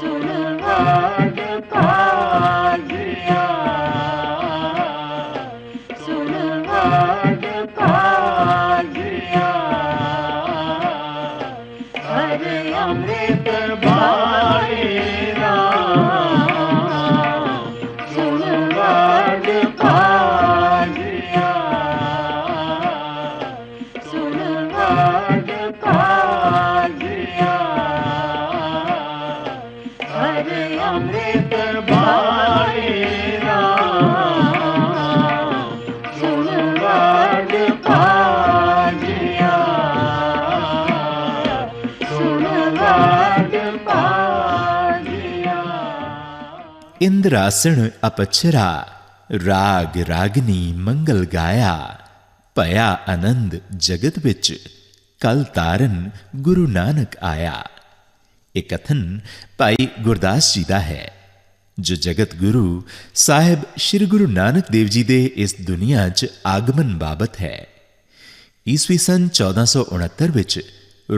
सुनवाद ਇੰਦਰਾਸਣ ਅਪਛਰਾ ਰਾਗ ਰਾਗਨੀ ਮੰਗਲ ਗਾਇਆ ਭਇਆ ਆਨੰਦ ਜਗਤ ਵਿੱਚ ਕਲ ਤਾਰਨ ਗੁਰੂ ਨਾਨਕ ਆਇਆ ਇਹ ਕਥਨ ਭਾਈ ਗੁਰਦਾਸ ਜੀ ਦਾ ਹੈ ਜੋ ਜਗਤ ਗੁਰੂ ਸਾਹਿਬ ਸ੍ਰੀ ਗੁਰੂ ਨਾਨਕ ਦੇਵ ਜੀ ਦੇ ਇਸ ਦੁਨੀਆ 'ਚ ਆਗਮਨ ਬਾਬਤ ਹੈ ਈਸਵੀ ਸਨ 1469 ਵਿੱਚ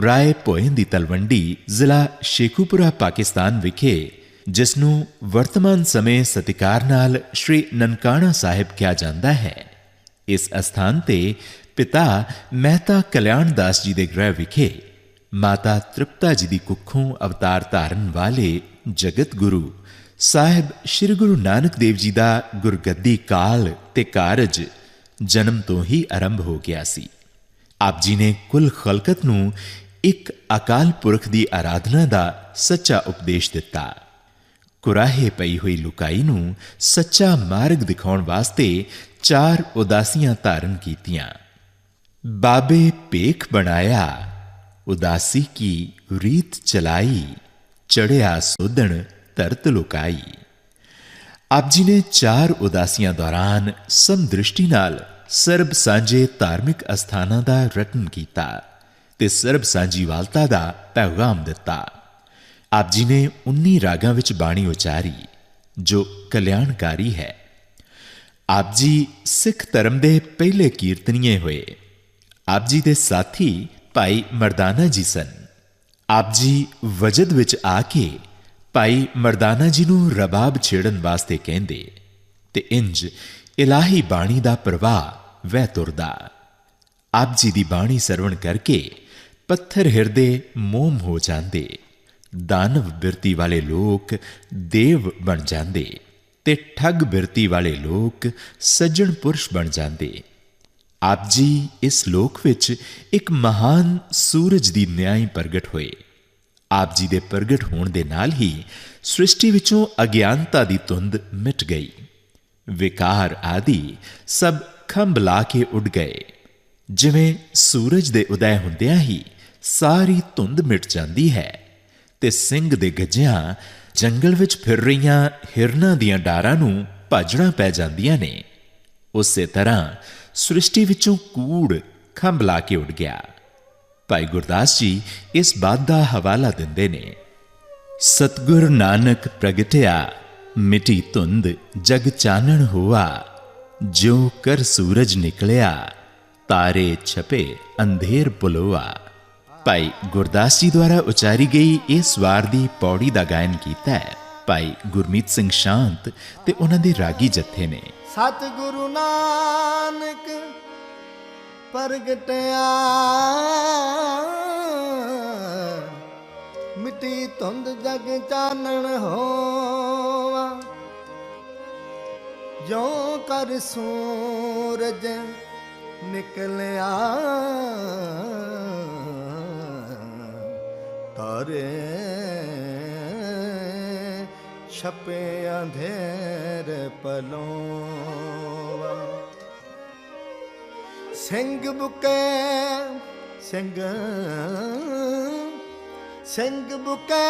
ਰਾਏ ਭੋਇੰ ਦੀ ਤਲਵੰਡੀ ਜ਼ਿਲ੍ਹਾ ਸ਼ੇਖੂਪੁਰਾ ਪਾਕਿਸਤਾਨ ਵਿਖੇ ਜਿਸ ਨੂੰ ਵਰਤਮਾਨ ਸਮੇਂ ਸਤਿਕਾਰ ਨਾਲ ਸ਼੍ਰੀ ਨਨਕਾਣਾ ਸਾਹਿਬ ਕਿਹਾ ਜਾਂਦਾ ਹੈ ਇਸ ਅਸਥਾਨ ਤੇ ਪਿਤਾ ਮਹਿਤਾ ਕਲਿਆਣ ਦਾਸ ਜੀ ਦੇ ਗ੍ਰਹਿ ਵਿਖੇ ਮਾਤਾ ਤ੍ਰਿਪਤਾ ਜੀ ਦੀ ਕੁੱਖੋਂ ਅਵਤਾਰ ਧਾਰਨ ਵਾਲੇ ਜਗਤ ਗੁਰੂ ਸਾਹਿਬ ਸ੍ਰੀ ਗੁਰੂ ਨਾਨਕ ਦੇਵ ਜੀ ਦਾ ਗੁਰਗੱਦੀ ਕਾਲ ਤੇ ਕਾਰਜ ਜਨਮ ਤੋਂ ਹੀ ਆਰੰਭ ਹੋ ਗਿਆ ਸੀ ਆਪ ਜੀ ਨੇ ਕੁੱਲ ਖਲਕਤ ਨੂੰ ਇੱਕ ਅਕਾਲ ਪੁਰਖ ਦੀ ਆਰਾਧਨਾ ਦਾ ਸੱਚਾ ਉਪਦੇਸ਼ ਦਿੱਤਾ ਕੁਰਾਹੇ ਪਈ ਹੋਈ ਲੁਕਾਈ ਨੂੰ ਸੱਚਾ ਮਾਰਗ ਦਿਖਾਉਣ ਵਾਸਤੇ ਚਾਰ ਉਦਾਸੀਆਂ ਧਾਰਨ ਕੀਤੀਆਂ। ਬਾਬੇ ਪੇਖ ਬਣਾਇਆ, ਉਦਾਸੀ ਕੀ ਰੀਤ ਚਲਾਈ, ਚੜਿਆ ਸੋਧਣ ਤਰਤ ਲੁਕਾਈ। ਆਪ ਜੀ ਨੇ ਚਾਰ ਉਦਾਸੀਆਂ ਦੌਰਾਨ ਸਮਦ੍ਰਿਸ਼ਟੀ ਨਾਲ ਸਰਬ ਸਾਂਝੇ ਧਾਰਮਿਕ ਅਸਥਾਨਾਂ ਦਾ ਰਟਨ ਕੀਤਾ ਤੇ ਸਰਬ ਸਾਂਝੀਵਾਲਤਾ ਦਾ ਪੈਗਾਮ ਦਿੱਤਾ। ਆਪ ਜੀ ਨੇ 19 ਰਾਗਾਂ ਵਿੱਚ ਬਾਣੀ ਉਚਾਰੀ, ਜੋ ਕਲਿਆਣਕਾਰੀ ਹੈ। ਆਪ ਜੀ ਸਿੱਖ ਧਰਮ ਦੇ ਪਹਿਲੇ ਕੀਰਤਨੀਏ ਹੋਏ। ਆਪ ਜੀ ਦੇ ਸਾਥੀ ਭਾਈ ਮਰਦਾਨਾ ਜੀ ਸਨ। ਆਪ ਜੀ ਵਜਦ ਵਿੱਚ ਆ ਕੇ ਭਾਈ ਮਰਦਾਨਾ ਜੀ ਨੂੰ ਰਬਾਬ ਛੇੜਨ ਵਾਸਤੇ ਕਹਿੰਦੇ, ਤੇ ਇੰਜ ਇਲਾਹੀ ਬਾਣੀ ਦਾ ਪ੍ਰਵਾਹ ਵਹਿ ਤੁਰਦਾ। ਆਪ ਜੀ ਦੀ ਬਾਣੀ ਸਰਵਣ ਕਰਕੇ ਪੱਥਰ ਹਿਰਦੇ ਮੋਮ ਹੋ ਜਾਂਦੇ। ਦਾਨਵ ਬਿਰਤੀ ਵਾਲੇ ਲੋਕ ਦੇਵ ਬਣ ਜਾਂਦੇ ਤੇ ਠੱਗ ਬਿਰਤੀ ਵਾਲੇ ਲੋਕ ਸੱਜਣ ਪੁਰਸ਼ ਬਣ ਜਾਂਦੇ। ਆਪ ਜੀ ਇਸ ਲੋਕ ਵਿੱਚ ਇੱਕ ਮਹਾਨ ਸੂਰਜ ਦੀ ਨਿਆਈ ਪ੍ਰਗਟ ਹੋਏ। ਆਪ ਜੀ ਦੇ ਪ੍ਰਗਟ ਹੋਣ ਦੇ ਨਾਲ ਹੀ ਸ੍ਰਿਸ਼ਟੀ ਵਿੱਚੋਂ ਅਗਿਆਨਤਾ ਦੀ ਧੁੰਦ ਮਿਟ ਗਈ। ਵਿਕਾਰ ਆਦਿ ਸਭ ਖੰਭ ਲਾ ਕੇ ਉੱਡ ਗਏ। ਜਿਵੇਂ ਸੂਰਜ ਦੇ ਉਦੈ ਹੁੰਦਿਆਂ ਹੀ ਸਾਰੀ ਧੁੰਦ ਮਿਟ ਜਾਂਦੀ ਹੈ। ਤੇ ਸਿੰਘ ਦੇ ਗੱਜਿਆਂ ਜੰਗਲ ਵਿੱਚ ਫਿਰ ਰਹੀਆਂ ਹਿਰਨਾਂ ਦੀਆਂ ਡਾਰਾਂ ਨੂੰ ਭਾਜਣਾ ਪੈ ਜਾਂਦੀਆਂ ਨੇ। ਉਸੇ ਤਰ੍ਹਾਂ ਸ੍ਰਿਸ਼ਟੀ ਵਿੱਚੋਂ ਕੂੜ ਖੰਭ ਲਾ ਕੇ ਉੱਡ ਗਿਆ। ਭਾਈ ਗੁਰਦਾਸ ਜੀ ਇਸ ਬਾਤ ਦਾ ਹਵਾਲਾ ਦਿੰਦੇ ਨੇ, ਸਤਗੁਰ ਨਾਨਕ ਪ੍ਰਗਟਿਆ, ਮਿਟੀ ਧੁੰਦ ਜਗ ਚਾਨਣ ਹੋਆ ਜੋ ਕਰ ਸੂਰਜ ਨਿਕਲਿਆ, ਤਾਰੇ ਛਪੇ ਅੰਧੇਰ ਪੁਲਵਾ ਭਾਈ ਗੁਰਦਾਸ ਜੀ ਦੁਆਰਾ ਉਚਾਰੀ ਗਈ ਇਸ ਵਾਰ ਦੀ ਪੌੜੀ ਦਾ ਗਾਇਨ ਕੀਤਾ ਹੈ। ਭਾਈ ਗੁਰਮੀਤ ਸਿੰਘ ਸ਼ਾਂਤ ਤੇ ਉਹਨਾਂ ਦੇ ਰਾਗੀ ਜਥੇ ਨੇ। ਸਤਿਗੁਰੂ ਨਾਨਕ ਪ੍ਰਗਟਿਆ। ਮਿੱਟੀ ਧੁੰਦ ਜਗ ਚਾਨਣ ਹੋਵਾ ਜੋ ਕਰ ਸੂਰਜ ਨਿਕਲਿਆ। ਤਾਰੇ ਛਪੇ ਅੰਧੇਰ ਪਲੋਂ। ਸਿੰਘ ਬੁਕੇ ਸਿੰਘ ਸਿੰਘ ਬੁਕੇ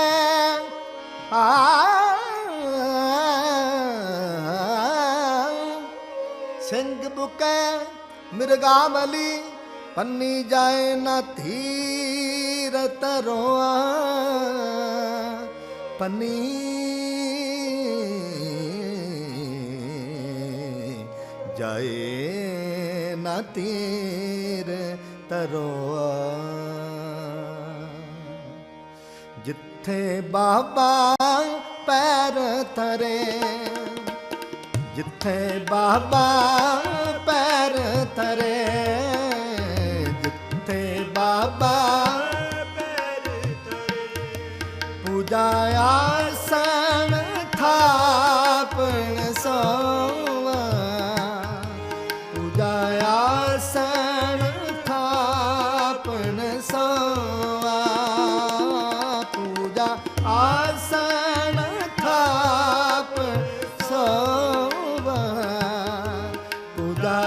ਆ ਸਿੰਘ ਬੁਕੇ ਮਿਰਗਾਮਲੀ ਪੰਨੀ ਜਾਏ ਨਾ ਧੀਰ ਤਰੋਆ ਪੰਨੀ ਜਾਏ ਨਾ ਤੀਰ ਤਰੋਆ ਜਿੱਥੇ ਬਾਬਾ ਪੈਰ ਧਰੇ, ਜਿੱਥੇ ਬਾਬਾ ਪੈਰ ਧਰੇ ਪੂਜਾ ਆਸਣ ਥਾਪਣ ਸੋਵਾ। ਪੂਜਾ ਆਸਣ ਥਾਪਣ ਸੋਵਾ। ਪੂਜਾ ਆਸਣ ਥਾਪ ਸੋਵਾ। ਪੂਜਾ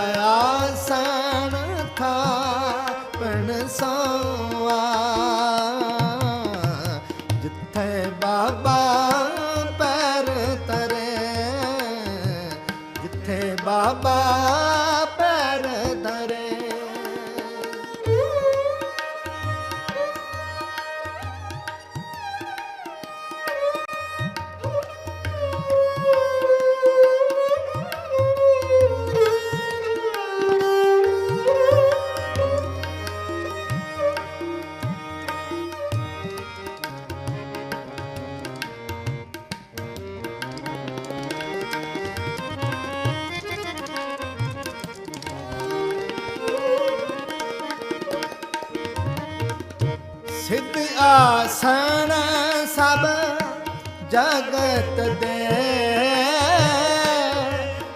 ਜਗਤ ਦੇ।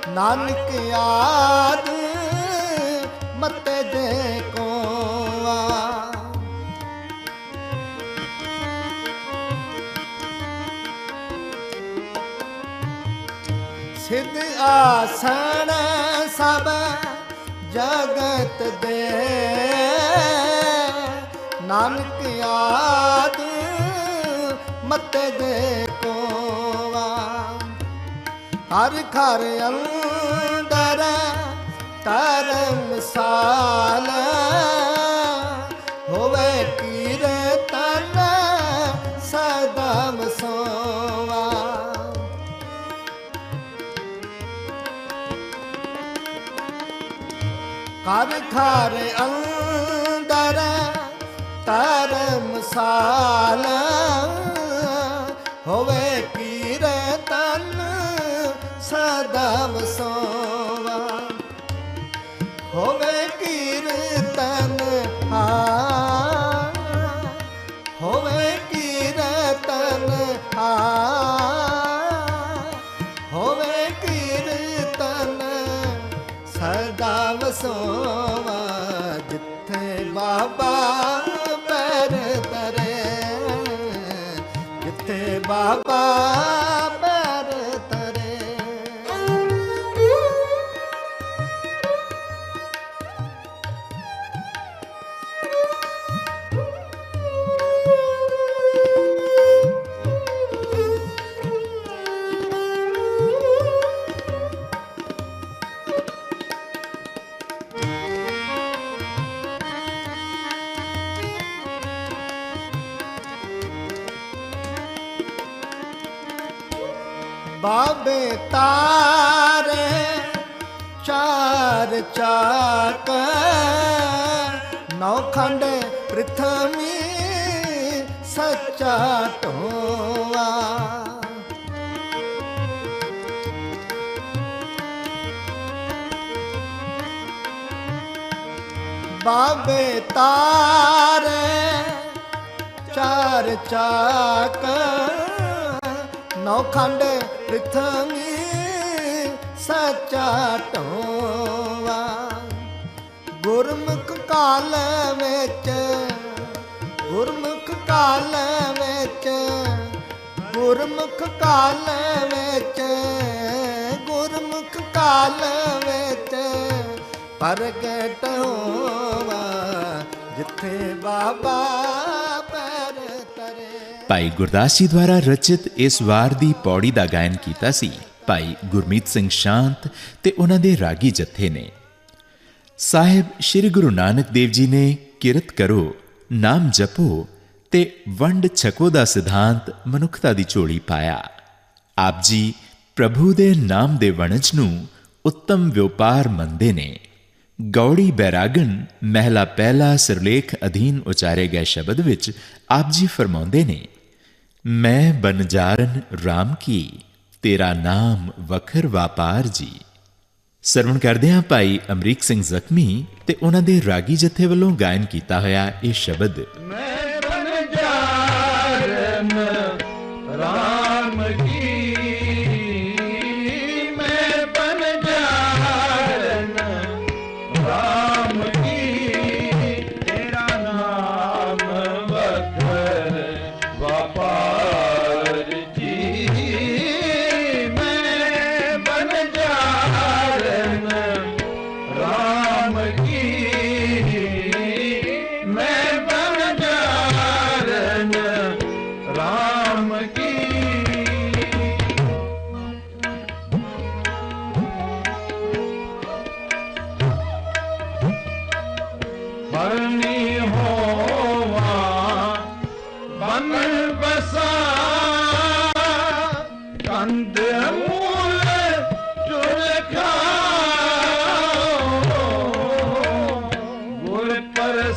ਨਾਨਕ ਆਦ ਮਤ ਦੇ ਕੋਆ। ਸਿੱਧ ਆਸਣ ਸਭ ਜਗਤ ਦੇ। ਨਾਨਕ ਆਦ ਮਤ ਦੇ ਹਰ ਘਰ ਅੰਦਰ ਧਰਮਸਾਲ ਹੋਵੇ ਕੀਰਤਨ ਸਦਾ ਵਸੋਵਾ ਘਰ ਘਰ ਅੰਦਰ ਧਰਮਸਾਲ ਹੋਵੇ ਬਾਬੇ ਤਾਰੇ ਚਾਰ ਚਾਕ। ਨੌਖੰਡ ਪ੍ਰਥਮੀ ਸੱਚਾ ਢੋਵਾ ਬਾਬੇ ਤਾਰੇ ਚਾਰ ਚਾਕ। ਨੌਖੰਡ ਪ੍ਰਥਮੀ ਸੱਚਾ ਢੋਵਾ ਗੁਰਮੁਖ ਕਾਲ ਵਿੱਚ, ਗੁਰਮੁਖ ਕਾਲ ਵਿੱਚ, ਗੁਰਮੁਖ ਕਾਲ ਵਿੱਚ, ਗੁਰਮੁਖ ਕਾਲ ਵਿੱਚ ਪ੍ਰਗਟ ਹੋਵਾ। ਜਿੱਥੇ ਬਾਬਾ ਭਾਈ ਗੁਰਦਾਸ ਜੀ ਦੁਆਰਾ ਰਚਿਤ ਇਸ ਵਾਰ ਦੀ ਪੌੜੀ ਦਾ ਗਾਇਨ ਕੀਤਾ ਸੀ ਭਾਈ ਗੁਰਮੀਤ ਸਿੰਘ ਸ਼ਾਂਤ ਤੇ ਉਹਨਾਂ ਦੇ ਰਾਗੀ ਜਥੇ ਨੇ। ਸਾਹਿਬ ਸ੍ਰੀ ਗੁਰੂ ਨਾਨਕ ਦੇਵ ਜੀ ਨੇ ਕਿਰਤ ਕਰੋ, ਨਾਮ ਜਪੋ ਤੇ ਵੰਡ ਛਕੋ ਦਾ ਸਿਧਾਂਤ ਮਨੁੱਖਤਾ ਦੀ ਝੋਲੀ ਪਾਇਆ। ਆਪ ਜੀ ਪ੍ਰਭੂ ਦੇ ਨਾਮ ਦੇ ਵਣਜ ਨੂੰ ਉੱਤਮ ਵਪਾਰ ਮੰਨਦੇ ਨੇ। ਗੌੜੀ ਬੈਰਾਗਨ ਮਹਿਲਾ ਪਹਿਲਾ ਸਿਰਲੇਖ ਅਧੀਨ ਉਚਾਰੇ ਗਏ ਸ਼ਬਦ ਵਿੱਚ ਆਪ ਜੀ ਫਰਮਾਉਂਦੇ ਨੇ ਮੈਂ ਬਨਜਾਰਨ RAM ਕੀ, ਤੇਰਾ ਨਾਮ ਵਖਰ ਵਪਾਰ ਜੀ। ਸਰਵਣ ਕਰਦੇ ਹਾਂ ਭਾਈ ਅਮਰੀਕ ਸਿੰਘ ਜ਼ਖਮੀ ਤੇ ਉਹਨਾਂ ਦੇ ਰਾਗੀ ਜਥੇ ਵੱਲੋਂ ਗਾਇਨ ਕੀਤਾ ਹੋਇਆ ਇਹ ਸ਼ਬਦ। ਮੈਂ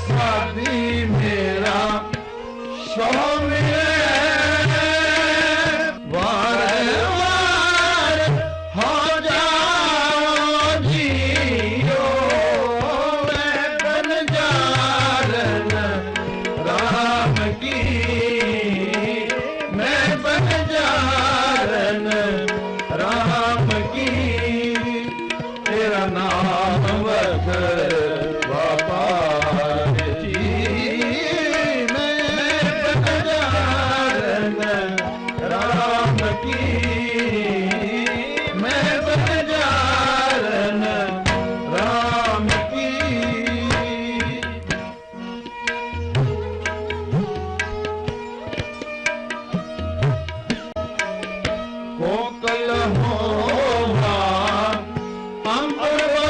ਸਾਥੀ ਮੇਰਾ ਸ਼ੋਹ Amen.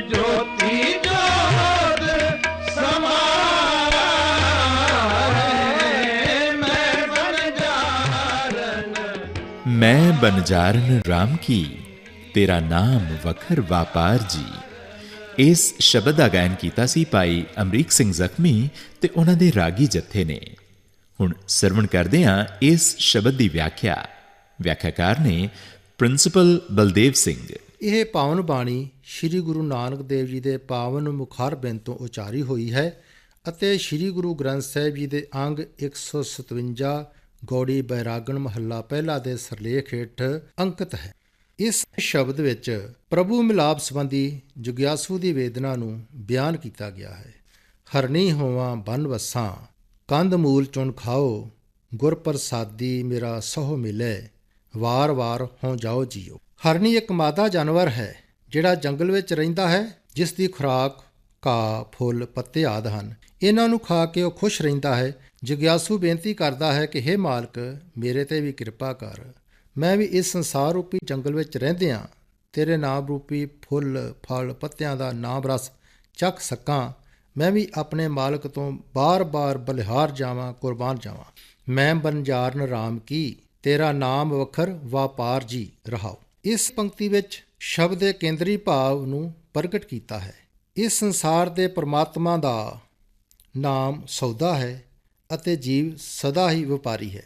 ਜੋਤੀ ਜੋਤ ਸਮਾਏ ਮੈਂ ਬਨ ਜਾਰਨ ਮੈਂ ਬਨਜਾਰਨ RAM ਕੀ ਤੇਰਾ ਨਾਮ ਵਖਰ ਵਾਪਾਰ ਜੀ ਇਸ ਸ਼ਬਦ ਦਾ ਗਾਇਨ ਕੀਤਾ ਸੀ ਭਾਈ ਅਮਰੀਕ ਸਿੰਘ ਜ਼ਖਮੀ ਤੇ ਉਹਨਾਂ ਦੇ ਰਾਗੀ ਜੱਥੇ ਨੇ ਹੁਣ ਸਰਵਣ ਕਰਦੇ ਹਾਂ ਇਸ ਸ਼ਬਦ ਦੀ ਵਿਆਖਿਆ ਵਿਆਖਿਆਕਾਰ ਨੇ ਪ੍ਰਿੰਸੀਪਲ ਬਲਦੇਵ ਸਿੰਘ ਇਹ ਪਾਵਨ ਬਾਣੀ ਸ੍ਰੀ ਗੁਰੂ ਨਾਨਕ ਦੇਵ ਜੀ ਦੇ ਪਾਵਨ ਮੁਖਾਰ ਬਿੰਦ ਤੋਂ ਉਚਾਰੀ ਹੋਈ ਹੈ ਅਤੇ ਸ੍ਰੀ ਗੁਰੂ ਗ੍ਰੰਥ ਸਾਹਿਬ ਜੀ ਦੇ ਅੰਗ 157 ਗੌੜੀ ਬੈਰਾਗਣ ਮਹੱਲਾ ਪਹਿਲਾ ਦੇ ਸਰਲੇਖ ਹੇਠ ਅੰਕਿਤ ਹੈ। ਇਸ ਸ਼ਬਦ ਵਿੱਚ ਪ੍ਰਭੂ ਮਿਲਾਪ ਸੰਬੰਧੀ ਜੁਗਿਆਸੂ ਦੀ ਵੇਦਨਾ ਨੂੰ ਬਿਆਨ ਕੀਤਾ ਗਿਆ ਹੈ। ਹਰਨੀ ਹੋਵਾਂ ਬਨ ਵਸਾਂ, ਕੰਦ ਮੂਲ ਚੁਣ ਖਾਓ, ਗੁਰ ਪ੍ਰਸਾਦੀ ਮੇਰਾ ਸਹੁ ਮਿਲੇ, ਵਾਰ-ਵਾਰ ਹੋ ਜਾਓ ਜੀਓ। ਹਰਨੀ ਇੱਕ ਮਾਦਾ ਜਾਨਵਰ ਹੈ, ਜਿਹੜਾ ਜੰਗਲ ਵਿੱਚ ਰਹਿੰਦਾ ਹੈ, ਜਿਸ ਦੀ ਖੁਰਾਕ, ਘਾਹ, ਫੁੱਲ, ਪੱਤੇ ਆਦਿ ਹਨ। ਇਹਨਾਂ ਨੂੰ ਖਾ ਕੇ ਉਹ ਖੁਸ਼ ਰਹਿੰਦਾ ਹੈ। ਜਿਗਿਆਸੂ ਬੇਨਤੀ ਕਰਦਾ ਹੈ ਕਿ हे ਮਾਲਕ, ਮੇਰੇ ਤੇ ਵੀ ਕਿਰਪਾ ਕਰ। ਮੈਂ ਵੀ ਇਸ ਸੰਸਾਰ ਰੂਪੀ ਜੰਗਲ ਵਿੱਚ ਰਹਿੰਦਿਆਂ ਤੇਰੇ ਨਾਮ ਰੂਪੀ ਫੁੱਲ, ਫਲ, ਪੱਤਿਆਂ ਦਾ ਨਾਮ ਰਸ ਚੱਖ ਸਕਾਂ। ਮੈਂ ਵੀ ਆਪਣੇ ਮਾਲਕ ਤੋਂ ਬਾਰ-ਬਾਰ ਬਲਿਹਾਰ ਜਾਵਾਂ, ਕੁਰਬਾਨ ਜਾਵਾਂ। ਮੈਂ ਬਨਜਾਰਨ ਰਾਮ ਕੀ, ਤੇਰਾ ਨਾਮ ਵਖਰ ਵਾਪਾਰ ਜੀ ਰਹਾਓ ਇਸ ਪੰਕਤੀ ਵਿੱਚ ਸ਼ਬਦ ਦੇ ਕੇਂਦਰੀ ਭਾਵ ਨੂੰ ਪ੍ਰਗਟ ਕੀਤਾ ਹੈ। ਇਸ ਸੰਸਾਰ ਦੇ ਪਰਮਾਤਮਾ ਦਾ ਨਾਮ ਸੌਦਾ ਹੈ ਅਤੇ ਜੀਵ ਸਦਾ ਹੀ ਵਪਾਰੀ ਹੈ।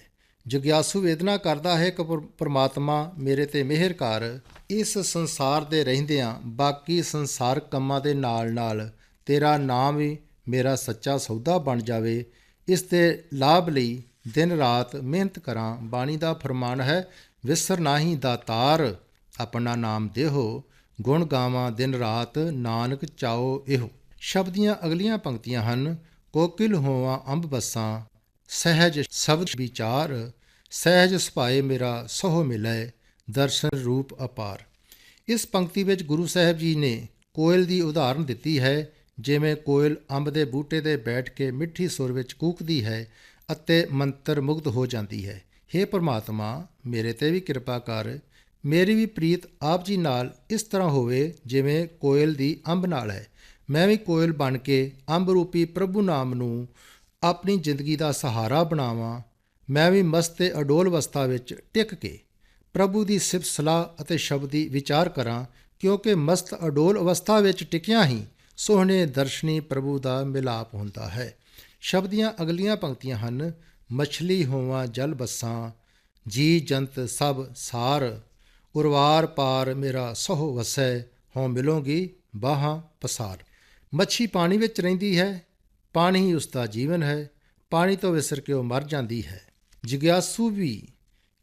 ਜਗਿਆਸੂ ਵੇਦਨਾ ਕਰਦਾ ਹੈ ਕਿ ਪਰ- ਪਰਮਾਤਮਾ ਮੇਰੇ ਤੇ ਮਿਹਰ ਕਰ, ਇਸ ਸੰਸਾਰ ਦੇ ਰਹਿੰਦਿਆਂ ਬਾਕੀ ਸੰਸਾਰ ਕੰਮਾਂ ਦੇ ਨਾਲ-ਨਾਲ ਤੇਰਾ ਨਾਮ ਵੀ ਮੇਰਾ ਸੱਚਾ ਸੌਦਾ ਬਣ ਜਾਵੇ। ਇਸ ਦੇ ਲਾਭ ਲਈ ਦਿਨ ਰਾਤ ਮਿਹਨਤ ਕਰਾਂ। ਬਾਣੀ ਦਾ ਫਰਮਾਨ ਹੈ, ਵਿਸਰ ਨਾਹੀ ਦਾਤਾਰ ਆਪਣਾ ਨਾਮ ਦੇਹੋ, ਗੁਣ ਗਾਵਾਂ ਦਿਨ ਰਾਤ ਨਾਨਕ ਚਾਓ ਇਹੋ। ਸ਼ਬਦ ਦੀਆਂ ਅਗਲੀਆਂ ਪੰਕਤੀਆਂ ਹਨ ਕੋਕਿਲ ਹੋਵਾਂ ਅੰਬ ਬਸਾਂ, ਸਹਿਜ ਸ਼ਬਦ ਵਿਚਾਰ, ਸਹਿਜ ਸੁਭਾਏ ਮੇਰਾ ਸਹੁ ਮਿਲੈ, ਦਰਸ਼ਨ ਰੂਪ ਅਪਾਰ। ਇਸ ਪੰਕਤੀ ਵਿੱਚ ਗੁਰੂ ਸਾਹਿਬ ਜੀ ਨੇ ਕੋਇਲ ਦੀ ਉਦਾਹਰਨ ਦਿੱਤੀ ਹੈ, ਜਿਵੇਂ ਕੋਇਲ ਅੰਬ ਦੇ ਬੂਟੇ ਤੇ ਬੈਠ ਕੇ ਮਿੱਠੀ ਸੁਰ ਵਿੱਚ ਕੂਕਦੀ ਹੈ ਅਤੇ ਮੰਤਰ ਮੁਗਧ ਹੋ ਜਾਂਦੀ ਹੈ। हे ਪਰਮਾਤਮਾ, ਮੇਰੇ ਤੇ ਵੀ ਕਿਰਪਾ ਕਰ ਮੇਰੀ ਵੀ ਪ੍ਰੀਤ ਆਪ ਜੀ ਨਾਲ ਇਸ ਤਰ੍ਹਾਂ ਹੋਵੇ ਜਿਵੇਂ ਕੋਇਲ ਦੀ ਅੰਬ ਨਾਲ ਹੈ। ਮੈਂ ਵੀ ਕੋਇਲ ਬਣ ਕੇ ਅੰਬ ਰੂਪੀ ਪ੍ਰਭੂ ਨਾਮ ਨੂੰ ਆਪਣੀ ਜ਼ਿੰਦਗੀ ਦਾ ਸਹਾਰਾ ਬਣਾਵਾਂ। ਮੈਂ ਵੀ ਮਸਤ ਤੇ ਅਡੋਲ ਅਵਸਥਾ ਵਿੱਚ ਟਿਕ ਕੇ ਪ੍ਰਭੂ ਦੀ ਸਿਫਤ ਸਲਾਹ ਅਤੇ ਸ਼ਬਦ ਦੀ ਵਿਚਾਰ ਕਰਾਂ, ਕਿਉਂਕਿ ਮਸਤ ਅਡੋਲ ਅਵਸਥਾ ਵਿੱਚ ਟਿਕਿਆ ਹੀ ਸੋਹਣੇ ਦਰਸ਼ਨੀ ਪ੍ਰਭੂ ਦਾ ਮਿਲਾਪ ਹੁੰਦਾ ਹੈ। ਸ਼ਬਦ ਦੀਆਂ ਅਗਲੀਆਂ ਪੰਕਤੀਆਂ ਹਨ, ਮਛਲੀ ਹੋਵਾਂ ਜਲ ਬੱਸਾਂ, ਜੀ ਜੰਤ ਸਭ ਸਾਰ। ਉਰਵਾਰ ਪਾਰ ਮੇਰਾ ਸਹੁ ਵਸੈ ਹੋਂ ਮਿਲੋਗੀ ਬਾਹਾਂ ਪਸਾਰ। ਮੱਛੀ ਪਾਣੀ ਵਿੱਚ ਰਹਿੰਦੀ ਹੈ, ਪਾਣੀ ਹੀ ਉਸ ਦਾ ਜੀਵਨ ਹੈ, ਪਾਣੀ ਤੋਂ ਵਿਸਰ ਕੇ ਉਹ ਮਰ ਜਾਂਦੀ ਹੈ। ਜਿਗਿਆਸੂ ਵੀ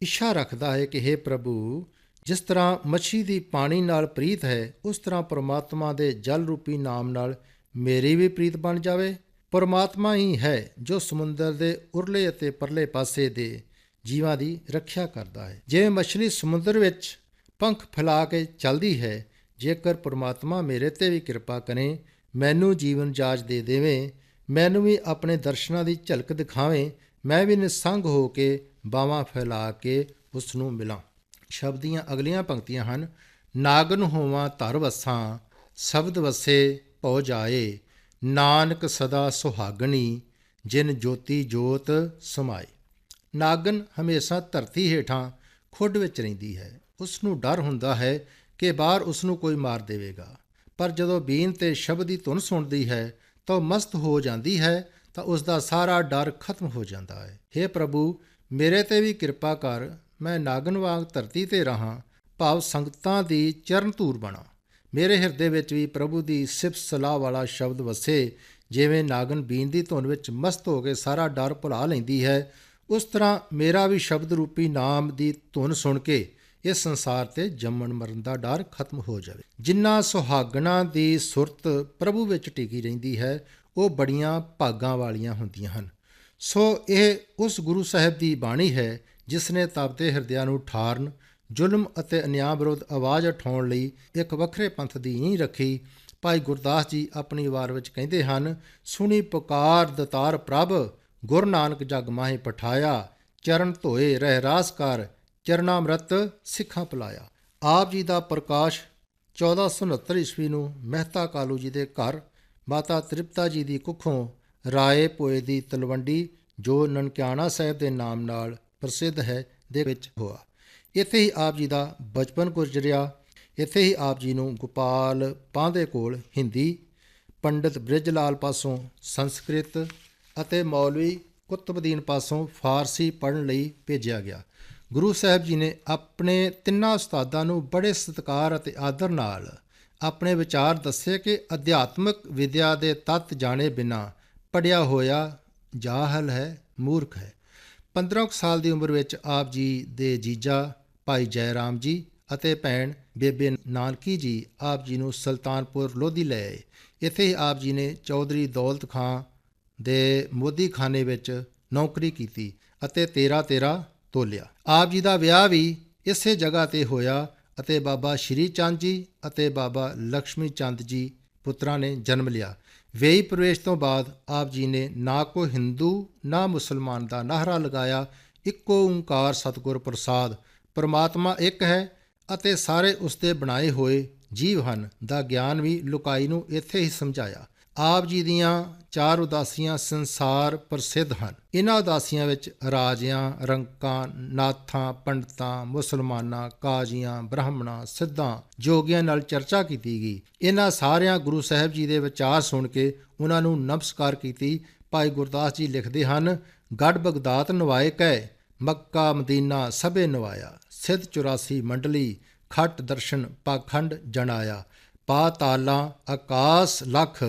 ਇੱਛਾ ਰੱਖਦਾ ਹੈ ਕਿ हे ਪ੍ਰਭੂ, ਜਿਸ ਤਰ੍ਹਾਂ ਮੱਛੀ ਦੀ ਪਾਣੀ ਨਾਲ ਪ੍ਰੀਤ ਹੈ, ਉਸ ਤਰ੍ਹਾਂ ਪ੍ਰਮਾਤਮਾ ਦੇ ਜਲ ਰੂਪੀ ਨਾਮ ਨਾਲ ਮੇਰੀ ਵੀ ਪ੍ਰੀਤ ਬਣ ਜਾਵੇ। ਪਰਮਾਤਮਾ ਹੀ ਹੈ ਜੋ ਸਮੁੰਦਰ ਦੇ ਉਰਲੇ ਅਤੇ ਪਰਲੇ ਪਾਸੇ ਦੇ ਜੀਵਾਂ ਦੀ ਰੱਖਿਆ ਕਰਦਾ ਹੈ। ਜਿਵੇਂ ਮੱਛਲੀ ਸਮੁੰਦਰ ਵਿੱਚ ਪੰਖ ਫੈਲਾ ਕੇ ਚੱਲਦੀ ਹੈ। ਜੇਕਰ ਪਰਮਾਤਮਾ ਮੇਰੇ ਤੇ ਵੀ ਕਿਰਪਾ ਕਰੇ, ਮੈਨੂੰ ਜੀਵਨ ਜਾਚ ਦੇ ਦੇਵੇ, ਮੈਨੂੰ ਵੀ ਆਪਣੇ ਦਰਸ਼ਨਾਂ ਦੀ ਝਲਕ ਦਿਖਾਵੇ, ਮੈਂ ਵੀ ਨਿਸੰਗ ਹੋ ਕੇ ਬਾਹਾਂ ਫੈਲਾ ਕੇ ਉਸ ਨੂੰ ਮਿਲਾਂ। ਸ਼ਬਦ ਦੀਆਂ ਅਗਲੀਆਂ ਪੰਕਤੀਆਂ ਹਨ, ਨਾਗਨ ਹੋਵਾਂ ਧਰ ਵਸਾਂ, ਸ਼ਬਦ ਵਸੇ ਭਉ ਜਾਏ, ਨਾਨਕ ਸਦਾ ਸੁਹਾਗਣੀ, ਜਿਨ ਜੋਤੀ ਜੋਤ ਸਮਾਏ। ਨਾਗਨ ਹਮੇਸ਼ਾ ਧਰਤੀ ਹੇਠਾਂ ਖੁੱਡ ਵਿੱਚ ਰਹਿੰਦੀ ਹੈ। ਉਸ ਨੂੰ ਡਰ ਹੁੰਦਾ ਹੈ ਕਿ ਬਾਹਰ ਉਸ ਨੂੰ ਕੋਈ ਮਾਰ ਦੇਵੇਗਾ। ਪਰ ਜਦੋਂ ਬੀਨ ਤੇ ਸ਼ਬਦ ਦੀ ਧੁਨ ਸੁਣਦੀ ਹੈ, ਤਾਂ ਉਹ ਮਸਤ ਹੋ ਜਾਂਦੀ ਹੈ, ਤਾਂ ਉਸ ਦਾ ਸਾਰਾ ਡਰ ਖਤਮ ਹੋ ਜਾਂਦਾ ਹੈ। हे ਪ੍ਰਭੂ, ਮੇਰੇ ਤੇ ਵੀ ਕਿਰਪਾ ਕਰ, ਮੈਂ ਨਾਗਨ ਵਾਂਗ ਧਰਤੀ ਤੇ ਰਹਾ, ਭਾਵ ਸੰਗਤਾਂ ਦੀ ਚਰਨ ਧੂਰ ਬਣਾ। ਮੇਰੇ ਹਿਰਦੇ ਵਿੱਚ ਵੀ ਪ੍ਰਭੂ ਦੀ ਸਿਫਤ ਸਲਾਹ ਵਾਲਾ ਸ਼ਬਦ ਵਸੇ, ਜਿਵੇਂ ਨਾਗਨ ਬੀਨ ਦੀ ਧੁਨ ਵਿੱਚ ਮਸਤ ਹੋ ਕੇ ਸਾਰਾ ਡਰ ਭੁਲਾ ਲੈਂਦੀ ਹੈ, ਉਸ ਤਰ੍ਹਾਂ ਮੇਰਾ ਵੀ ਸ਼ਬਦ ਰੂਪੀ ਨਾਮ ਦੀ ਧੁਨ ਸੁਣ ਕੇ ਇਸ ਸੰਸਾਰ ਤੇ ਜੰਮਣ ਮਰਨ ਦਾ ਡਰ ਖਤਮ ਹੋ ਜਾਵੇ। ਜਿਨ੍ਹਾਂ ਸੁਹਾਗਣਾ ਦੀ ਸੁਰਤ ਪ੍ਰਭੂ ਵਿੱਚ ਟਿਕੀ ਰਹਿੰਦੀ ਹੈ, ਉਹ ਬੜੀਆਂ ਭਾਗਾਂ ਵਾਲੀਆਂ ਹੁੰਦੀਆਂ ਹਨ। ਸੋ ਇਹ ਉਸ ਗੁਰੂ ਸਾਹਿਬ ਦੀ ਬਾਣੀ ਹੈ, ਜਿਸ ਨੇ ਤਪਦੇ ਹਿਰਦਿਆਂ ਨੂੰ ਠਾਰਨ, ਜ਼ੁਲਮ ਅਤੇ ਅਨਿਆਂ ਵਿਰੁੱਧ ਆਵਾਜ਼ ਉਠਾਉਣ ਲਈ ਇੱਕ ਵੱਖਰੇ ਪੰਥ ਦੀ ਨੀਂਹ ਰੱਖੀ। ਭਾਈ ਗੁਰਦਾਸ ਜੀ ਆਪਣੀ ਵਾਰ ਵਿੱਚ ਕਹਿੰਦੇ ਹਨ, ਸੁਣੀ ਪੁਕਾਰ ਦਤਾਰ ਪ੍ਰਭ, ਗੁਰੂ ਨਾਨਕ ਜਗ ਮਾਹੇ ਪਠਾਇਆ, ਚਰਨ ਧੋਏ ਰਹਿ ਰਾਸ ਕਰ ਚਰਨਾਮ੍ਰਿਤ ਸਿੱਖਾਂ ਪਲਾਇਆ। ਆਪ ਜੀ ਦਾ ਪ੍ਰਕਾਸ਼ 1469 ਈਸਵੀ ਨੂੰ ਮਹਿਤਾ ਕਾਲੂ ਜੀ ਦੇ ਘਰ, ਮਾਤਾ ਤ੍ਰਿਪਤਾ ਜੀ ਦੀ ਕੁੱਖੋਂ ਰਾਏ ਪੋਏ ਦੀ ਤਲਵੰਡੀ, ਜੋ ਨਨਕਿਆਣਾ ਸਾਹਿਬ ਦੇ ਨਾਮ ਨਾਲ ਪ੍ਰਸਿੱਧ ਹੈ, ਦੇ ਵਿੱਚ ਹੋਇਆ ਇੱਥੇ ਹੀ ਆਪ ਜੀ ਦਾ ਬਚਪਨ ਗੁਜ਼ਰਿਆ ਇੱਥੇ ਹੀ ਆਪ ਜੀ ਨੂੰ ਗੋਪਾਲ ਪਾਂਦੇ ਕੋਲ ਹਿੰਦੀ, ਪੰਡਿਤ ਬ੍ਰਿਜ ਲਾਲ ਪਾਸੋਂ ਸੰਸਕ੍ਰਿਤ ਅਤੇ ਮੌਲਵੀ ਕੁਤਬਦੀਨ ਪਾਸੋਂ ਫਾਰਸੀ ਪੜ੍ਹਨ ਲਈ ਭੇਜਿਆ ਗਿਆ। ਗੁਰੂ ਸਾਹਿਬ ਜੀ ਨੇ ਆਪਣੇ ਤਿੰਨਾਂ ਉਸਤਾਦਾਂ ਨੂੰ ਬੜੇ ਸਤਿਕਾਰ ਅਤੇ ਆਦਰ ਨਾਲ ਆਪਣੇ ਵਿਚਾਰ ਦੱਸੇ ਕਿ ਅਧਿਆਤਮਿਕ ਵਿਦਿਆ ਦੇ ਤੱਤ ਜਾਣੇ ਬਿਨਾ ਪੜਿਆ ਹੋਇਆ ਜਾਹਲ ਹੈ, ਮੂਰਖ ਹੈ। 15 ਕੁ ਸਾਲ ਦੀ ਉਮਰ ਵਿੱਚ ਆਪ ਜੀ ਦੇ ਜੀਜਾ ਭਾਈ ਜੈ ਰਾਮ ਜੀ ਅਤੇ ਭੈਣ ਬੇਬੇ ਨਾਨਕੀ ਜੀ ਆਪ ਜੀ ਨੂੰ ਸੁਲਤਾਨਪੁਰ ਲੋਧੀ ਲੈ ਆਏ। ਇੱਥੇ ਹੀ ਆਪ ਜੀ ਨੇ ਚੌਧਰੀ ਦੌਲਤ ਖਾਂ ਦੇ ਮੋਦੀਖਾਨੇ ਵਿੱਚ ਨੌਕਰੀ ਕੀਤੀ ਅਤੇ 13 13 ਤੋਲਿਆ। ਆਪ ਜੀ ਦਾ ਵਿਆਹ ਵੀ ਇਸੇ ਜਗ੍ਹਾ ਤੇ ਹੋਇਆ ਅਤੇ ਬਾਬਾ ਸ਼੍ਰੀ ਚੰਦ ਜੀ ਅਤੇ ਬਾਬਾ ਲక్ష్ਮੀ ਚੰਦ ਜੀ ਪੁੱਤਰਾਂ ਨੇ ਜਨਮ ਲਿਆ। ਵੇਈ ਪ੍ਰਵੇਸ਼ ਤੋਂ ਬਾਅਦ ਆਪ ਜੀ ਨੇ ਨਾ ਕੋ ਹਿੰਦੂ, ਨਾ ਮੁਸਲਮਾਨ ਦਾ ਨਾਹਰਾ ਲਗਾਇਆ, ਇੱਕੋ ਓੰਕਾਰ ਸਤਿਗੁਰ ਪ੍ਰਸਾਦ। ਪਰਮਾਤਮਾ ਇੱਕ ਹੈ ਅਤੇ ਸਾਰੇ ਉਸ ਦੇ ਬਣਾਏ ਹੋਏ ਜੀਵ ਹਨ ਦਾ ਗਿਆਨ ਵੀ ਲੁਕਾਈ ਨੂੰ ਇੱਥੇ ਹੀ ਸਮਝਾਇਆ। ਆਪ ਜੀ ਦੀਆਂ ਚਾਰ ਉਦਾਸੀਆਂ ਸੰਸਾਰ ਪ੍ਰਸਿੱਧ ਹਨ। ਇਹਨਾਂ ਉਦਾਸੀਆਂ ਵਿੱਚ ਰਾਜਿਆਂ ਰੰਕਾਂ ਨਾਥਾਂ, ਪੰਡਤਾਂ, ਮੁਸਲਮਾਨਾਂ, ਕਾਜ਼ੀਆਂ, ਬ੍ਰਾਹਮਣਾਂ, ਸਿੱਧਾਂ ਜੋਗੀਆਂ ਨਾਲ ਚਰਚਾ ਕੀਤੀ ਗਈ। ਇਹਨਾਂ ਸਾਰਿਆਂ ਗੁਰੂ ਸਾਹਿਬ ਜੀ ਦੇ ਵਿਚਾਰ ਸੁਣ ਕੇ ਉਹਨਾਂ ਨੂੰ ਨਮਸਕਾਰ ਕੀਤੀ। ਭਾਈ ਗੁਰਦਾਸ ਜੀ ਲਿਖਦੇ ਹਨ ਗੜ ਬਗਦਾਦ ਨਵਾਏ ਕੈ, ਮੱਕਾ ਮਦੀਨਾ ਸਭੇ ਨਵਾਇਆ। ਸਿੱਧ 84 ਮੰਡਲੀ, ਖੱਟ ਦਰਸ਼ਨ ਪਾਖੰਡ ਜਣਾਇਆ। ਪਾ ਪਾਤਾਲਾਂ ਆਕਾਸ ਲਖ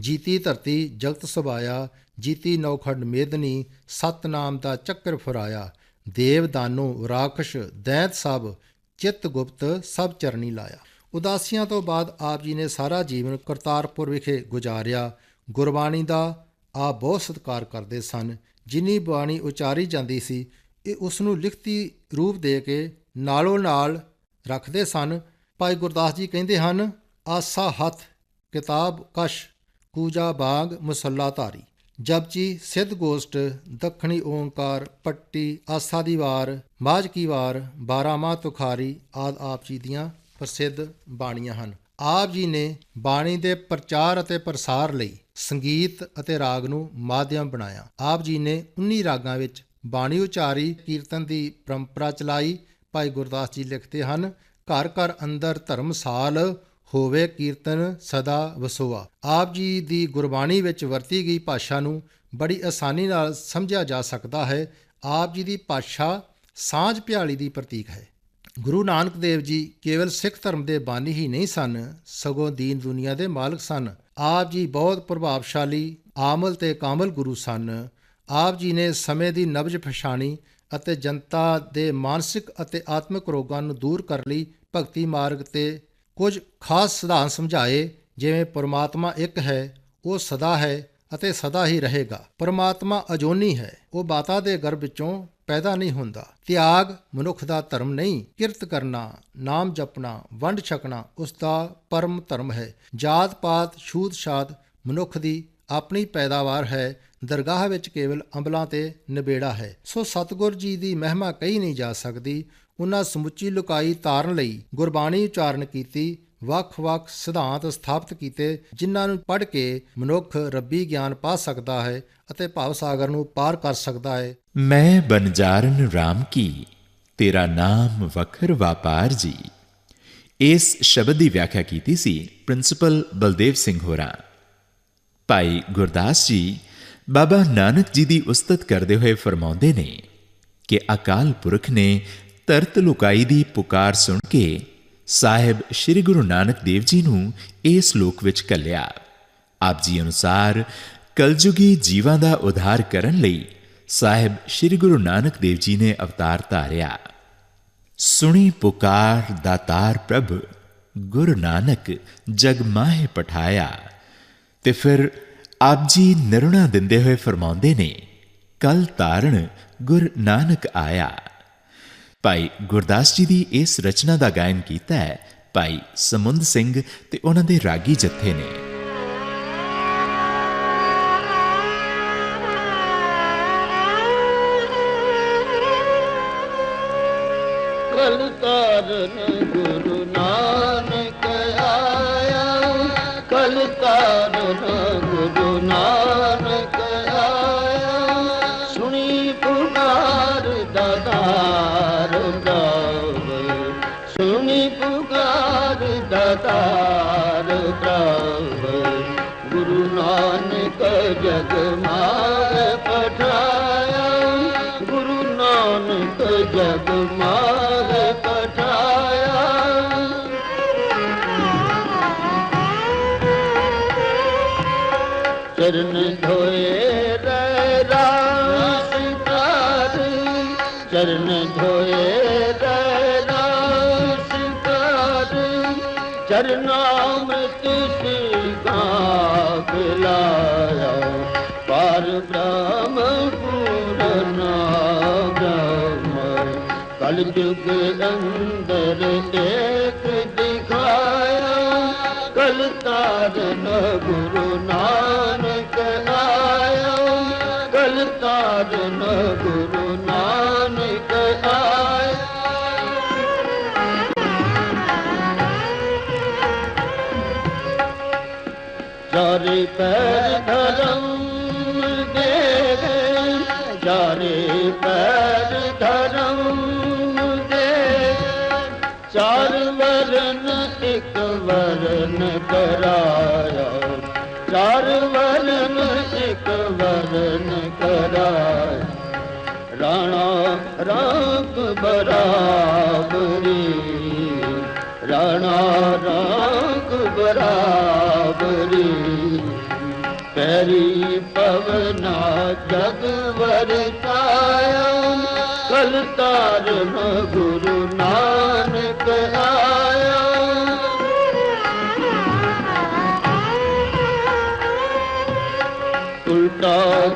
ਜੀਤੀ ਧਰਤੀ ਜਗਤ ਸੁਭਾਇਆ, ਜੀਤੀ ਨੌਖੰਡ ਮੇਦਨੀ, ਸਤਨਾਮ ਦਾ ਚੱਕਰ ਫੁਰਾਇਆ। ਦੇਵ ਦਾਨੋ ਰਾਖਸ਼, ਦੈਤ ਸਭ, ਚਿੱਤ ਗੁਪਤ ਸਭ ਚਰਨੀ ਲਾਇਆ। ਉਦਾਸੀਆਂ ਤੋਂ ਬਾਅਦ ਆਪ ਜੀ ਨੇ ਸਾਰਾ ਜੀਵਨ ਕਰਤਾਰਪੁਰ ਵਿਖੇ ਗੁਜ਼ਾਰਿਆ। ਗੁਰਬਾਣੀ ਦਾ ਆਪ ਬਹੁਤ ਸਤਿਕਾਰ ਕਰਦੇ ਸਨ। ਜਿਨੀ ਬਾਣੀ ਉਚਾਰੀ ਜਾਂਦੀ ਸੀ, ਇਹ ਉਸ ਨੂੰ ਲਿਖਤੀ ਰੂਪ ਦੇ ਕੇ ਨਾਲੋਂ ਨਾਲ ਰੱਖਦੇ ਸਨ। ਭਾਈ ਗੁਰਦਾਸ ਜੀ ਕਹਿੰਦੇ ਹਨ, ਆਸਾ ਹੱਥ, ਕਿਤਾਬ ਕਸ਼। ਕੂਜਾ ਬਾਗ ਮੁਸੱਲਾ ਧਾਰੀ। ਜਪਜੀ ਸਿੱਧ ਗੋਸ਼ਟ, ਦੱਖਣੀ ਓੰਕਾਰ, ਪੱਟੀ, ਆਸਾ ਦੀ ਵਾਰ, ਮਾਝ ਕੀ ਵਾਰ ਬਾਰਾਮਾ ਤੁਖਾਰੀ ਆਦ ਆਪ ਜੀ ਦੀਆਂ ਪ੍ਰਸਿੱਧ ਬਾਣੀਆਂ ਹਨ। ਆਪ ਜੀ ਨੇ ਬਾਣੀ ਦੇ ਪ੍ਰਚਾਰ ਅਤੇ ਪ੍ਰਸਾਰ ਲਈ ਸੰਗੀਤ ਅਤੇ ਰਾਗ ਨੂੰ ਮਾਧਿਅਮ ਬਣਾਇਆ। ਆਪ ਜੀ ਨੇ 19 ਰਾਗਾਂ ਵਿੱਚ ਬਾਣੀ ਉਚਾਰੀ, ਕੀਰਤਨ ਦੀ ਪਰੰਪਰਾ ਚਲਾਈ। ਭਾਈ ਗੁਰਦਾਸ ਜੀ ਲਿਖਦੇ ਹਨ, ਘਰ ਘਰ ਅੰਦਰ ਧਰਮਸਾਲ ਹੋਵੇ ਕੀਰਤਨ ਸਦਾ ਵਸੋਆ। ਆਪ ਜੀ ਦੀ ਗੁਰਬਾਣੀ ਵਿੱਚ ਵਰਤੀ ਗਈ ਭਾਸ਼ਾ ਨੂੰ ਬੜੀ ਆਸਾਨੀ ਨਾਲ ਸਮਝਿਆ ਜਾ ਸਕਦਾ ਹੈ। ਆਪ ਜੀ ਦੀ ਭਾਸ਼ਾ ਸਾਂਝ ਪਿਆਲੀ ਦੀ ਪ੍ਰਤੀਕ ਹੈ। ਗੁਰੂ ਨਾਨਕ ਦੇਵ ਜੀ ਕੇਵਲ ਸਿੱਖ ਧਰਮ ਦੇ ਬਾਨੀ ਹੀ ਨਹੀਂ ਸਨ, ਸਗੋਂ ਦੀਨ ਦੁਨੀਆ ਦੇ ਮਾਲਕ ਸਨ। ਆਪ ਜੀ ਬਹੁਤ ਪ੍ਰਭਾਵਸ਼ਾਲੀ, ਆਮਲ ਤੇ ਕਾਮਲ ਗੁਰੂ ਸਨ। ਆਪ ਜੀ ਨੇ ਸਮੇਂ ਦੀ ਨਬਜ ਪਛਾਣੀ ਅਤੇ ਜਨਤਾ ਦੇ ਮਾਨਸਿਕ ਅਤੇ ਆਤਮਿਕ ਰੋਗਾਂ ਨੂੰ ਦੂਰ ਕਰਨ ਲਈ ਭਗਤੀ ਮਾਰਗ ਤੇ ਕੁਝ ਖਾਸ ਸਿਧਾਂਤ ਸਮਝਾਏ, ਜਿਵੇਂ ਪਰਮਾਤਮਾ ਇੱਕ ਹੈ, ਉਹ ਸਦਾ ਹੈ ਅਤੇ ਸਦਾ ਹੀ ਰਹੇਗਾ। ਪਰਮਾਤਮਾ ਅਜੋਨੀ ਹੈ, ਉਹ ਬਾਤਾ ਦੇ ਗਰਭ ਵਿੱਚੋਂ ਪੈਦਾ ਨਹੀਂ ਹੁੰਦਾ। ਤਿਆਗ ਮਨੁੱਖ ਦਾ ਧਰਮ ਨਹੀਂ, ਕਿਰਤ ਕਰਨਾ, ਨਾਮ ਜਪਣਾ, ਵੰਡ ਛਕਣਾ, ਉਸ ਦਾ ਪਰਮ ਧਰਮ ਹੈ। ਜਾਤ ਪਾਤ, ਛੂਤ ਛਾਤ ਮਨੁੱਖ ਦੀ ਆਪਣੀ ਪੈਦਾਵਾਰ ਹੈ, ਦਰਗਾਹ ਵਿੱਚ ਕੇਵਲ ਅੰਬਲਾਂ ਤੇ ਨਿਬੇੜਾ ਹੈ। ਸੋ ਸਤਿਗੁਰ ਜੀ ਦੀ ਮਹਿਮਾ ਕਹੀ ਨਹੀਂ ਜਾ ਸਕਦੀ ਉਹਨਾਂ ਸਮੁੱਚੀ ਲੁਕਾਈ ਤਾਰਨ ਲਈ ਗੁਰਬਾਣੀ ਉਚਾਰਨ ਕੀਤੀ, ਵੱਖ-ਵੱਖ ਸਿਧਾਂਤ ਸਥਾਪਿਤ ਕੀਤੇ, ਜਿਨ੍ਹਾਂ ਨੂੰ ਪੜ੍ਹ ਕੇ ਮਨੁੱਖ ਰੱਬੀ ਗਿਆਨ ਪਾ ਸਕਦਾ ਹੈ ਅਤੇ ਭਾਵ ਸਾਗਰ ਨੂੰ ਪਾਰ ਕਰ ਸਕਦਾ ਹੈ। ਮੈਂ ਬਨਜਾਰਨ RAM ਕੀ, ਤੇਰਾ ਨਾਮ ਵਖਰ ਵਾਪਾਰ ਜੀ। ਇਸ ਸ਼ਬਦ ਦੀ ਵਿਆਖਿਆ ਕੀਤੀ ਸੀ ਪ੍ਰਿੰਸੀਪਲ ਬਲਦੇਵ ਸਿੰਘ ਹੋਰਾਂ। ਭਾਈ ਗੁਰਦਾਸ ਜੀ, ਬਾਬਾ ਨਾਨਕ ਜੀ ਦੀ ਉਸਤਤ ਕਰਦੇ ਹੋਏ ਫਰਮਾਉਂਦੇ ਨੇ ਕਿ ਅਕਾਲ ਪੁਰਖ ਨੇ ਤਰਤ ਲੁਕਾਈ ਦੀ ਪੁਕਾਰ ਸੁਣ ਕੇ ਸਾਹਿਬ ਸ੍ਰੀ ਗੁਰੂ ਨਾਨਕ ਦੇਵ ਜੀ ਨੂੰ ਇਸ ਲੋਕ ਵਿੱਚ ਕੱਲਿਆ ਆਪ ਜੀ ਅਨੁਸਾਰ ਕਲਯੁਗੀ ਜੀਵਾਂ ਦਾ ਉਧਾਰ ਕਰਨ ਲਈ ਸਾਹਿਬ ਸ੍ਰੀ ਗੁਰੂ ਨਾਨਕ ਦੇਵ ਜੀ ਨੇ ਅਵਤਾਰ ਧਾਰਿਆ। ਸੁਣੀ ਪੁਕਾਰ ਦਾਤਾਰ ਪ੍ਰਭ, ਗੁਰੂ ਨਾਨਕ ਜਗ ਮਾਹੇ ਪਠਾਇਆ। ਤੇ ਫਿਰ ਆਪ ਜੀ ਨਿਰਣਾ ਦਿੰਦੇ ਹੋਏ ਫਰਮਾਉਂਦੇ ਨੇ ਕਲ ਤਾਰਨ ਗੁਰ ਨਾਨਕ ਆਇਆ। ਭਾਈ ਗੁਰਦਾਸ ਜੀ ਦੀ ਇਸ ਰਚਨਾ ਦਾ ਗਾਇਨ ਕੀਤਾ ਹੈ ਭਾਈ ਸਮੁੰਦ ਸਿੰਘ ਤੇ ਉਹਨਾਂ ਦੇ ਰਾਗੀ ਜੱਥੇ ਨੇ। गुरुक जग ਕਲ ਜੁਗ ਅੰਦਰ ਇੱਕ ਦਿਖਾਇਆ ਕਲ ਤਾਰਨ ਗੁਰੂ ਨਾਨਕ ਆਇਆ ਕਲ ਤਾਰਨ ਗੁਰੂ ਨਾਨਕ ਆਇਆ ਚਾਰੇ ਪੈਰ ਧਰਮ ਵਰਨ ਕਰਾਇਆ। ਚਾਰ ਵਰਨ ਇੱਕ ਵਰਨ ਕਰਾਇਆ। ਰਾਣਾ ਰਾਗ ਬਰਾਬਰੀ। ਰਾਣਾ ਰਾਗ ਬਰਾਬਰੀ। ਪੈਰੀ ਪਵਨਾ ਜਗ ਵਰਤਾਇਆ। ਕਲ ਤਾਰਨ ਗੁਰੂ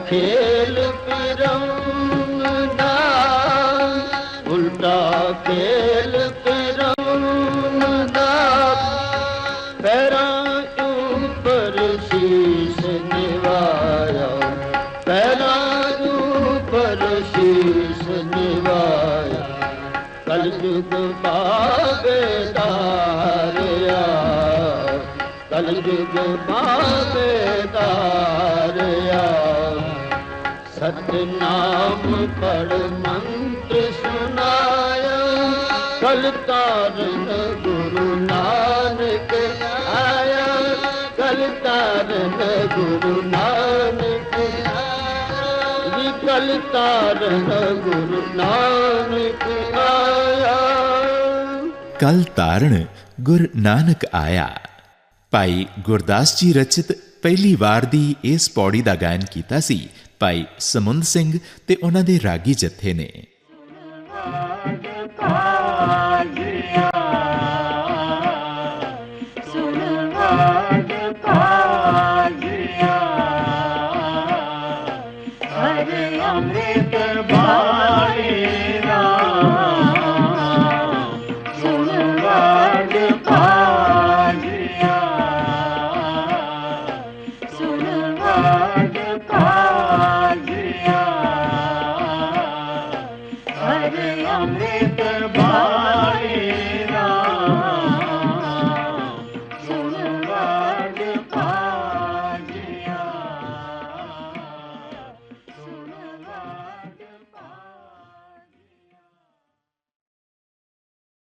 ਉਲਟਾ ਖੇਲ ਪਿਰਮ ਦਾ ਪੜ ਮੰਤਰ ਸੁਨਾਇਆ ਕਲ ਗੁਰੂ ਨਾਨਕ ਆਇਆ ਕਲ ਗੁਰੂ ਨਾਨਕ ਆਇਆ ਵੀ ਕਲ ਤਾਰਨ ਗੁਰੂ ਨਾਨਕ ਆਇਆ ਕਲ ਤਾਰਨ ਗੁਰ ਨਾਨਕ ਆਇਆ ਭਾਈ ਗੁਰਦਾਸ ਜੀ ਰਚਿਤ ਪਹਿਲੀ ਵਾਰ ਦੀ ਇਸ ਪੌੜੀ ਦਾ ਗਾਇਨ ਕੀਤਾ ਸੀ ਭਾਈ ਸਮੁੰਦ ਸਿੰਘ ਤੇ ਉਹਨਾਂ ਦੇ ਰਾਗੀ ਜਥੇ ਨੇ।